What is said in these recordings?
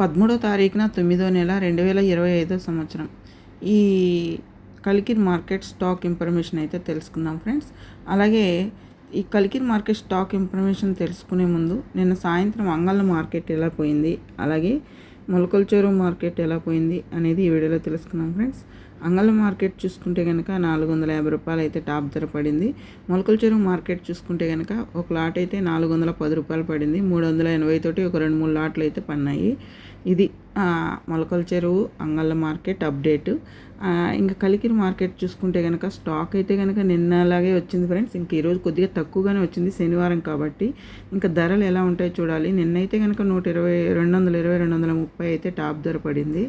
పదమూడో తారీఖున తొమ్మిదో నెల రెండు వేల ఇరవై ఐదో సంవత్సరం. ఈ కలికిర్ మార్కెట్ స్టాక్ ఇన్ఫర్మేషన్ అయితే తెలుసుకుందాం ఫ్రెండ్స్. అలాగే ఈ కలికిర్ మార్కెట్ స్టాక్ ఇన్ఫర్మేషన్ తెలుసుకునే ముందు నిన్న సాయంత్రం అంగళ్ళ మార్కెట్ ఎలా పోయింది అలాగే మొలకల చెరువు మార్కెట్ ఎలా పోయింది అనేది ఈ వీడియోలో తెలుసుకుందాం ఫ్రెండ్స్. అంగళ మార్కెట్ చూసుకుంటే కనుక నాలుగు వందల యాభై రూపాయలు అయితే టాప్ ధర పడింది. మొలకల చెరువు మార్కెట్ చూసుకుంటే కనుక ఒక లాట్ అయితే నాలుగు వందల పది రూపాయలు పడింది. మూడు వందల ఎనభై తోటి ఒక రెండు మూడు లాట్లు అయితే పడినాయి ఇది మొలకల చెరువు అంగళ్ళ మార్కెట్ అప్డేటు. ఇంకా కలికిరి మార్కెట్ చూసుకుంటే కనుక స్టాక్ అయితే కనుక నిన్నలాగే వచ్చింది ఫ్రెండ్స్. ఇంక ఈరోజు కొద్దిగా తక్కువగానే వచ్చింది శనివారం కాబట్టి. ఇంకా ధరలు ఎలా ఉంటాయో చూడాలి. నిన్నైతే కనుక నూట ఇరవై రెండు వందల ఇరవై రెండు వందల ముప్పై అయితే టాప్ ధర పడింది.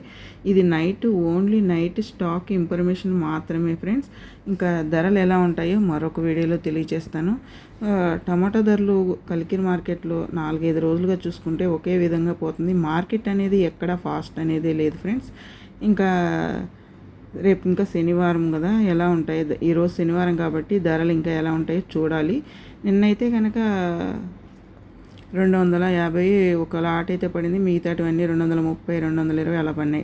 ఇది night only night stock stock information మాత్రమే ఫ్రెండ్స్ ఇంకా ధరలు ఎలా ఉంటాయో మరొక వీడియోలో తెలియజేస్తాను టమాటా ధరలు కలికిరి మార్కెట్లో నాలుగైదు రోజులుగా చూసుకుంటే ఒకే విధంగా పోతుంది. మార్కెట్ అనేది ఎక్కడ ఫాస్ట్ అనేది లేదు ఫ్రెండ్స్ ఇంకా రేపు ఇంకా శనివారం కదా ఎలా ఉంటాయి? ఈరోజు శనివారం కాబట్టి ధరలు ఇంకా ఎలా ఉంటాయో చూడాలి. నిన్నైతే కనుక రెండు వందల యాభై ఒక లాట్ అయితే పడింది. మిగతాటివన్నీ రెండు వందల ముప్పై రెండు వందల ఇరవై అలా పడినాయి.